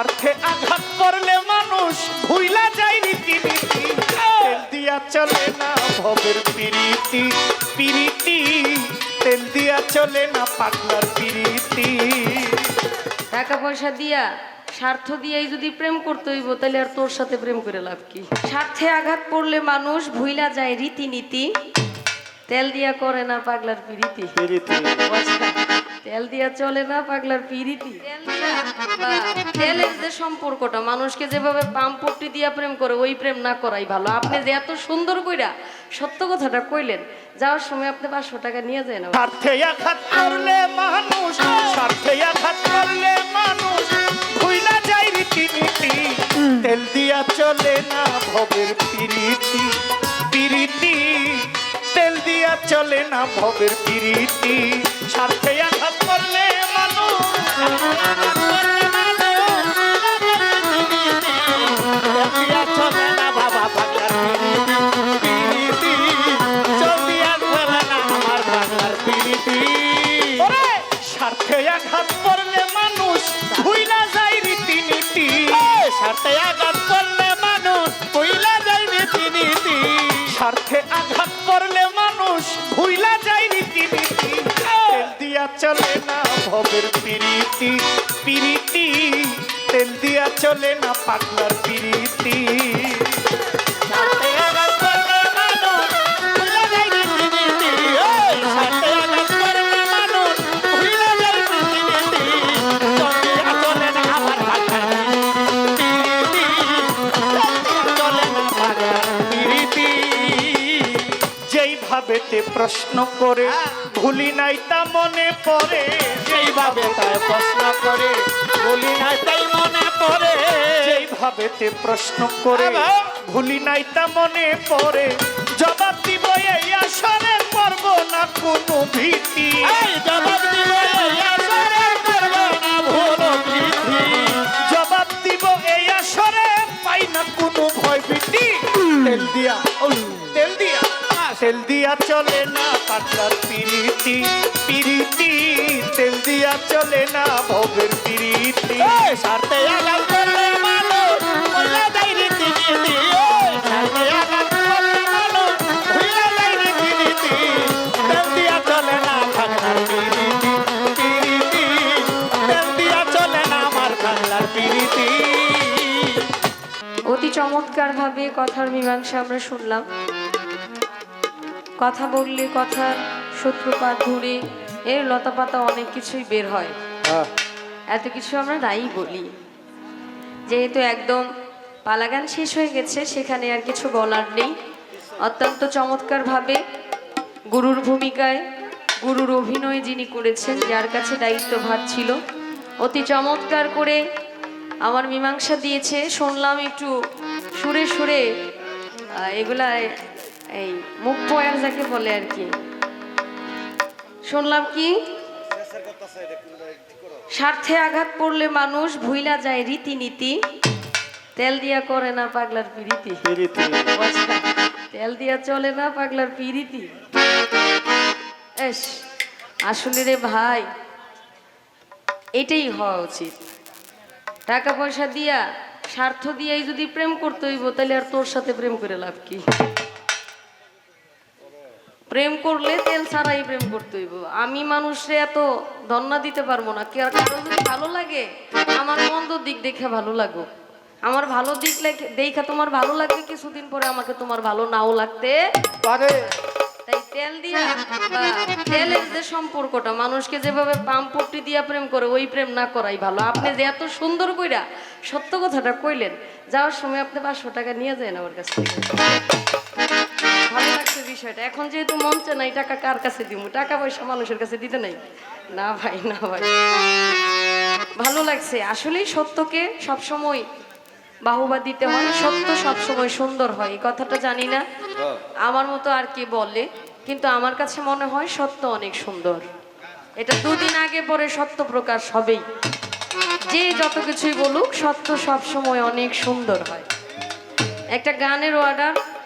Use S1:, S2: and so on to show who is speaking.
S1: স্বার্থে আঘাত করলে মানুষ ভুইলা যায় রীতিনীতি তেল দিয়া চলে না ভবের পিরিতি পিরিতি তেল দিয়া চলে না পাগলার পিরিতি
S2: টাকা পয়সা দিয়া স্বার্থ দিয়েই যদি প্রেম করতে হইব তাহলে আর তোর সাথে প্রেম করে লাভ কি? স্বার্থে আঘাত পড়লে মানুষ ভুইলা যায় রীতিনীতি। তেল দিয়া করে না পাগলার পিরিতি
S1: পিরিতি
S2: তেল দিয়া চলে না পাগলার পিরিতি? তেলের যে সম্পর্কটা মানুষকে যেভাবে পাম্পটি দিয়া প্রেম করে ওই প্রেম না করাই ভালো। আপনি যে এত সুন্দর কইরা সত্য কথাটা কইলেন যাওয়ার সময় আপনি পাঁচশো টাকা নিয়ে যায় না
S1: স্বার্থে আঘাত করলে মানুষ স্বার্থে আঘাত করলে মানুষ ভুইলা যায় রীতিনীতি। তেল দিয়া চলে না ভবের পিরিতি। পিরিতি তেল দিয়া চলে না ভবের পিরিতি। স্বার্থে আঘাত স্বার্থে আঘাত করলে মানুষ ভুইলা যায় রীতিনীতি স্বার্থে আঘাত করলে মানুষ ভুইলা যায় রীতিনীতি স্বার্থে আঘাত করলে মানুষ ভুইলা যায় রীতিনীতি দিয়া চলে ভবের পিরিতি পিরিতি। তেল দিয়া চলে না পাগলার পিরিতি। প্রশ্ন করে ভুলি নাই তা মনে পড়ে। যেইভাবে তাই প্রশ্ন করে ভুলি নাই তাই মনে পড়ে। যেইভাবেতে প্রশ্ন করে ভুলি নাই তা মনে পড়ে। জবাব দিব এই আসরে করব না কোনো ভীতি। জবাব দিব এই আসরে করব না ভুল ভীতি। জবাব দিব এই আসরে পাই না কোনো ভয় ভীতি তেল দিয়া তেল দিয়া তেল দিয়া চলে না পাতলার পিরিতি পিরিতি তেল দিয়া চলে না ভবের পিরিতি। সারতে আগাল করলে মানুষ বললে যাই রীতি নীতি সারতে আগাল করলে মানুষ ভুলে যাই রীতি নীতি তেল দিয়া চলে না পাতলার পিরিতি পিরিতি। তেল দিয়া চলে না আমার বাংলার পিরিতি।
S2: অতি চমৎকার ভাবে কথার মীমাংসা আমরা শুনলাম। কথা বললে কথার সূত্রপাত ধরে এর লতাপাতা অনেক কিছুই বের হয়। এত কিছু আমরা নাই বলি। যেহেতু একদম পালাগান শেষ হয়ে গেছে সেখানে আর কিছু বলার নেই। অত্যন্ত চমৎকারভাবে গুরুর ভূমিকায় গুরুর অভিনয় যিনি করেছেন যার কাছে দায়িত্বভার ছিল। অতি চমৎকার করে আমার মীমাংসা দিয়েছে। শুনলাম একটু সুরে সুরে এগুলা এই মুখ পয়ার যাকে বলে আর কি। শুনলাম কি? স্বার্থে আঘাত পড়লে মানুষ ভুইলা যায় রীতিনীতি। তেল দিয়া করে না পাগলার পিরিতি তেল দিয়া চলে না পাগলার পিরিতি এস আসলে রে ভাই এটাই হওয়া উচিত। টাকা পয়সা দিয়া স্বার্থ দিয়েই যদি প্রেম করতে হইব তাহলে আর তোর সাথে প্রেম করে লাভ কি? প্রেম করলে তেল ছাড়াই প্রেম করতে হইব। আমি মানুষে এত ধন্না দিতে পারব না। কে- কারও যদি ভালো লাগে, আমার মন্দ দিক দেখে ভালো লাগো আমার ভালো দিক দেখা তোমার ভালো লাগবে, কিছুদিন পরে আমাকে তোমার ভালো নাও লাগতে
S1: পারে।
S2: তাই তেল দিয়া তেলের যে সম্পর্কটা, মানুষকে যেভাবে পাম্পটি দিয়া প্রেম করে, ওই প্রেম না করাই ভালো। আপনি যে এত সুন্দর কইরা সত্য কথাটা কইলেন, যাওয়ার সময় আপনি পাঁচশো টাকা নিয়ে যান আমার কাছ বিষয়টা। এখন যেহেতু মঞ্চে নাই টাকা কার কাছে দিব টাকা পয়সা মানুষের কাছে দিতে নাই। না ভাই না ভাই। ভালো লাগছে। আসলেই সত্যকে সবসময় বাহুবা দিতে হয় সত্য সবসময় সুন্দর হয়। এই কথাটা জানি না। আমার মতো আর কি বলে। কিন্তু আমার কাছে মনে হয় সত্য অনেক সুন্দর। এটা দুদিন আগে পরে সত্য প্রকাশ হবেই। যে যত কিছুই বলুক, সত্য সবসময় অনেক সুন্দর হয়। একটা গানের অর্ডার